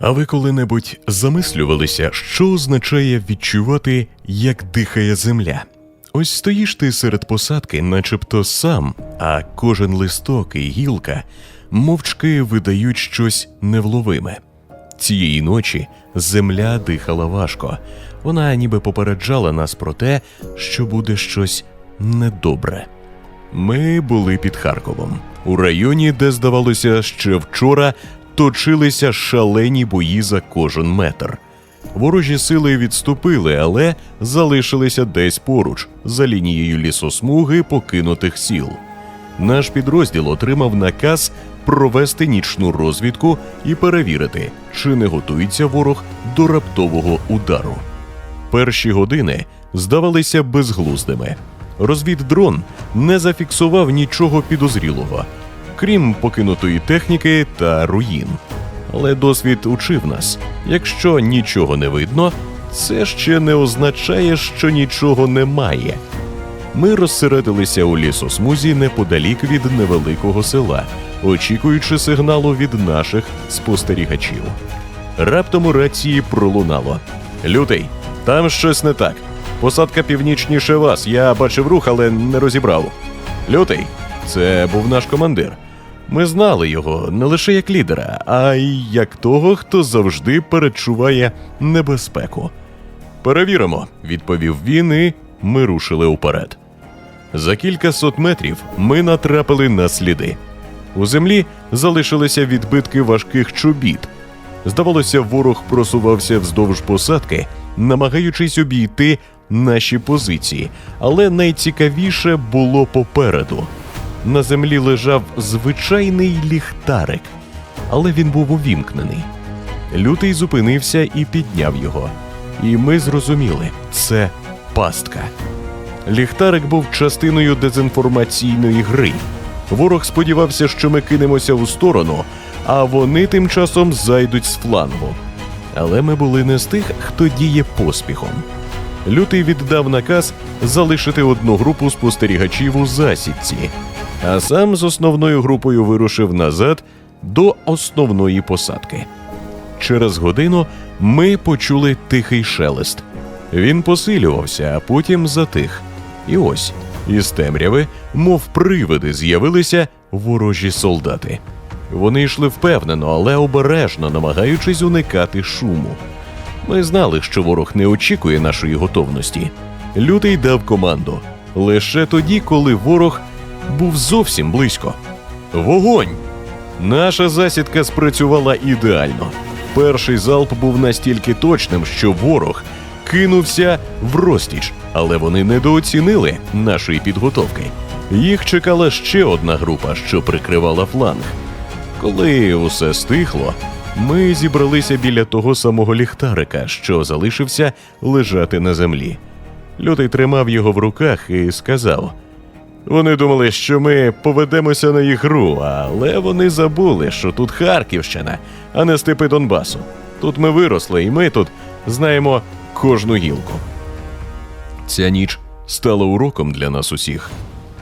А ви коли-небудь замислювалися, що означає відчувати, як дихає земля? Ось стоїш ти серед посадки, начебто сам, а кожен листок і гілка мовчки видають щось невловиме. Цієї ночі земля дихала важко. Вона ніби попереджала нас про те, що буде щось недобре. Ми були під Харковом, у районі, де, здавалося, ще вчора точилися шалені бої за кожен метр. Ворожі сили відступили, але залишилися десь поруч, за лінією лісосмуги покинутих сіл. Наш підрозділ отримав наказ провести нічну розвідку і перевірити, чи не готується ворог до раптового удару. Перші години здавалися безглуздими. Розвіддрон не зафіксував нічого підозрілого, крім покинутої техніки та руїн. Але досвід учив нас: якщо нічого не видно, це ще не означає, що нічого немає. Ми розсередилися у лісосмузі неподалік від невеликого села, очікуючи сигналу від наших спостерігачів. Раптом у рації пролунало: Лютий, там щось не так. Посадка північніше вас. Я бачив рух, але не розібрав. Лютий, це був наш командир. Ми знали його не лише як лідера, а й як того, хто завжди перечуває небезпеку. Перевіримо, відповів він, і ми рушили уперед. За кілька сот метрів ми натрапили на сліди. У землі залишилися відбитки важких чобіт. Здавалося, ворог просувався вздовж посадки, намагаючись обійти наші позиції, але найцікавіше було попереду. На землі лежав звичайний ліхтарик, але він був увімкнений. Лютий зупинився і підняв його. І ми зрозуміли, це пастка. Ліхтарик був частиною дезінформаційної гри. Ворог сподівався, що ми кинемося у сторону, а вони тим часом зайдуть з флангу. Але ми були не з тих, хто діє поспіхом. Лютий віддав наказ залишити одну групу спостерігачів у засідці, а сам з основною групою вирушив назад до основної посадки. Через годину ми почули тихий шелест. Він посилювався, а потім затих. І ось із темряви, мов привиди, з'явилися ворожі солдати. Вони йшли впевнено, але обережно, намагаючись уникати шуму. Ми знали, що ворог не очікує нашої готовності. Лютий дав команду лише тоді, коли ворог був зовсім близько. Вогонь! Наша засідка спрацювала ідеально. Перший залп був настільки точним, що ворог кинувся в розтіч, але вони недооцінили нашої підготовки. Їх чекала ще одна група, що прикривала фланг. Коли усе стихло, ми зібралися біля того самого ліхтарика, що залишився лежати на землі. Лютий тримав його в руках і сказав: вони думали, що ми поведемося на їх гру, але вони забули, що тут Харківщина, а не степи Донбасу. Тут ми виросли, і ми тут знаємо кожну гілку. Ця ніч стала уроком для нас усіх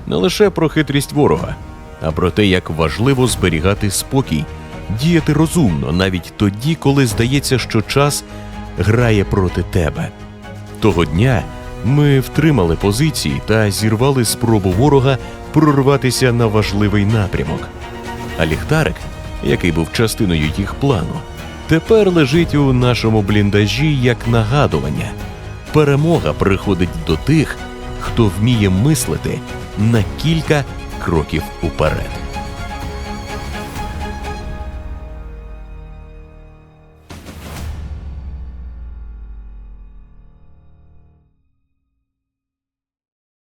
не лише про хитрість ворога, а про те, як важливо зберігати спокій, діяти розумно, навіть тоді, коли здається, що час грає проти тебе. Того дня ми втримали позиції та зірвали спробу ворога прорватися на важливий напрямок. А ліхтарик, який був частиною їх плану, тепер лежить у нашому бліндажі як нагадування. Перемога приходить до тих, хто вміє мислити на кілька кроків уперед.